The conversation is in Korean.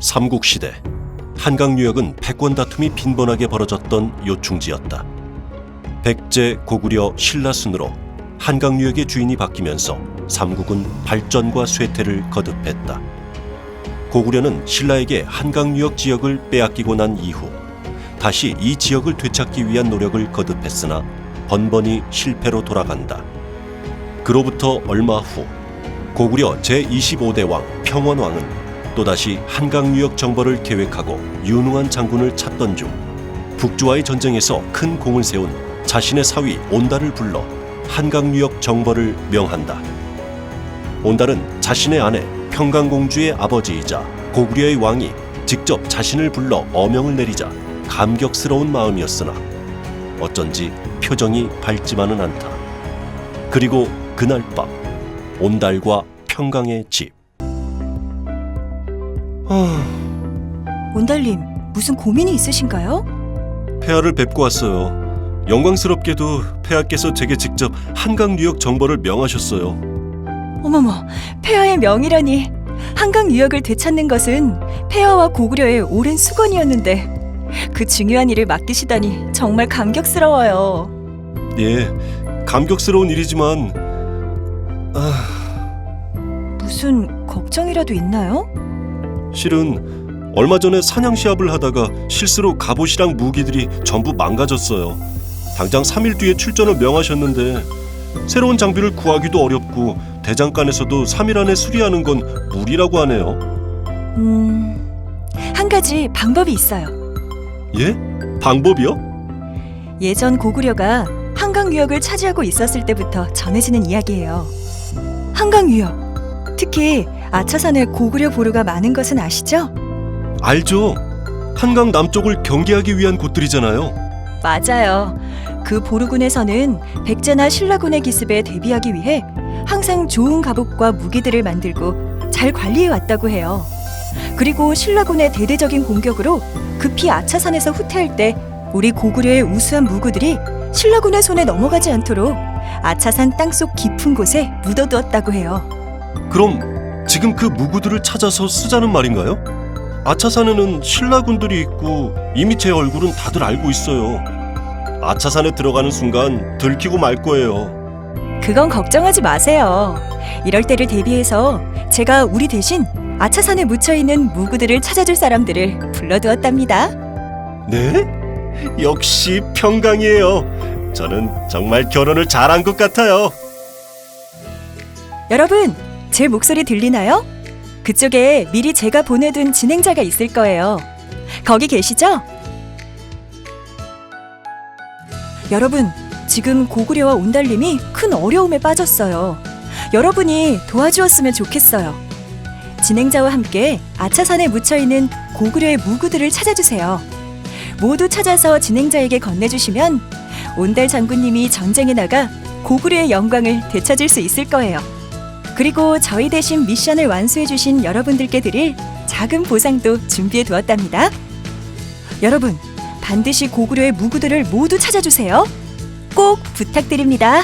삼국시대 한강 유역은 패권 다툼이 빈번하게 벌어졌던 요충지였다. 백제, 고구려, 신라 순으로 한강 유역의 주인이 바뀌면서 삼국은 발전과 쇠퇴를 거듭했다. 고구려는 신라에게 한강 유역 지역을 빼앗기고 난 이후 다시 이 지역을 되찾기 위한 노력을 거듭했으나 번번이 실패로 돌아간다. 그로부터 얼마 후 고구려 제25대 왕 평원왕은 또다시 한강 유역 정벌을 계획하고 유능한 장군을 찾던 중 북주와의 전쟁에서 큰 공을 세운 자신의 사위 온달을 불러 한강 유역 정벌을 명한다. 온달은 자신의 아내 평강공주의 아버지이자 고구려의 왕이 직접 자신을 불러 어명을 내리자 감격스러운 마음이었으나 어쩐지 표정이 밝지만은 않다. 그리고 그날 밤 온달과 평강의 집. 아, 온달님, 무슨 고민이 있으신가요? 폐하를 뵙고 왔어요. 영광스럽게도 폐하께서 제게 직접 한강 뉴욕 정벌을 명하셨어요. 어머머, 폐하의 명이라니. 한강 유역을 되찾는 것은 폐하와 고구려의 오랜 수건이었는데 그 중요한 일을 맡기시다니 정말 감격스러워요. 예, 감격스러운 일이지만 아, 무슨 걱정이라도 있나요? 실은 얼마 전에 사냥 시합을 하다가 실수로 갑옷이랑 무기들이 전부 망가졌어요. 당장 3일 뒤에 출전을 명하셨는데 새로운 장비를 구하기도 어렵고 대장간에서도 3일 안에 수리하는 건 무리라고 하네요. 음, 한 가지 방법이 있어요. 예? 방법이요? 예전 고구려가 한강 유역을 차지하고 있었을 때부터 전해지는 이야기예요. 한강 유역, 특히 아차산에 고구려 보루가 많은 것은 아시죠? 알죠. 한강 남쪽을 경계하기 위한 곳들이잖아요. 맞아요. 그 보루군에서는 백제나 신라군의 기습에 대비하기 위해 항상 좋은 갑옷과 무기들을 만들고 잘 관리해 왔다고 해요. 그리고 신라군의 대대적인 공격으로 급히 아차산에서 후퇴할 때 우리 고구려의 우수한 무구들이 신라군의 손에 넘어가지 않도록 아차산 땅속 깊은 곳에 묻어두었다고 해요. 그럼 지금 그 무구들을 찾아서 쓰자는 말인가요? 아차산에는 신라군들이 있고 이미 제 얼굴은 다들 알고 있어요. 아차산에 들어가는 순간 들키고 말 거예요. 그건 걱정하지 마세요. 이럴 때를 대비해서 제가 우리 대신 아차산에 묻혀 있는 무구들을 찾아줄 사람들을 불러두었답니다. 네? 역시 평강이에요. 저는 정말 결혼을 잘한 것 같아요. 여러분, 제 목소리 들리나요? 그쪽에 미리 제가 보내둔 진행자가 있을 거예요. 거기 계시죠? 여러분, 지금 고구려와 온달님이 큰 어려움에 빠졌어요. 여러분이 도와주었으면 좋겠어요. 진행자와 함께 아차산에 묻혀 있는 고구려의 무구들을 찾아주세요. 모두 찾아서 진행자에게 건네주시면 온달 장군님이 전쟁에 나가 고구려의 영광을 되찾을 수 있을 거예요. 그리고 저희 대신 미션을 완수해주신 여러분들께 드릴 작은 보상도 준비해 두었답니다. 여러분, 반드시 고구려의 무구들을 모두 찾아주세요. 꼭 부탁드립니다.